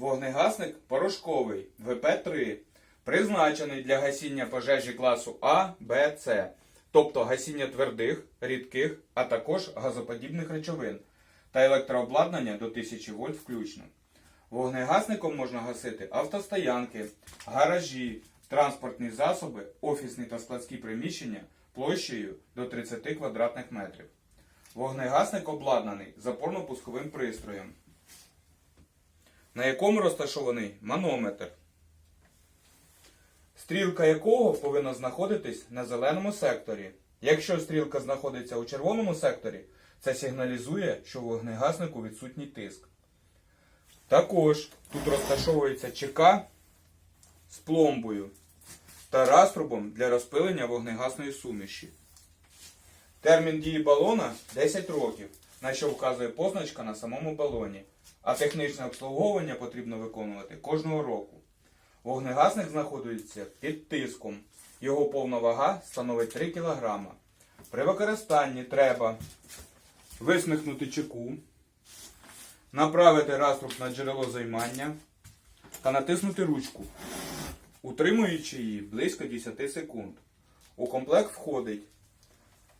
Вогнегасник порошковий ВП-3, призначений для гасіння пожежі класу А, Б, С, тобто гасіння твердих, рідких, а також газоподібних речовин та електрообладнання до 1000 вольт включно. Вогнегасником можна гасити автостоянки, гаражі, транспортні засоби, офісні та складські приміщення площею до 30 квадратних метрів. Вогнегасник обладнаний запорно-пусковим пристроєм, на якому розташований манометр, стрілка якого повинна знаходитись на зеленому секторі. Якщо стрілка знаходиться у червоному секторі, це сигналізує, що в вогнегаснику відсутній тиск. Також тут розташовується ЧК з пломбою та раструбом для розпилення вогнегасної суміші. Термін дії балона 10 років, на що вказує позначка на самому балоні, а технічне обслуговування потрібно виконувати кожного року. Вогнегасник знаходиться під тиском. Його повна вага становить 3 кг. При використанні треба висмикнути чеку, направити раструб на джерело займання та натиснути ручку, утримуючи її близько 10 секунд. У комплект входить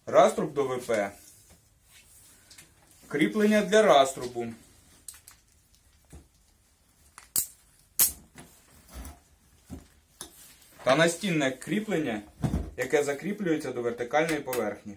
раструб до ВП, кріплення для раструбу, та настінне кріплення, яке закріплюється до вертикальної поверхні.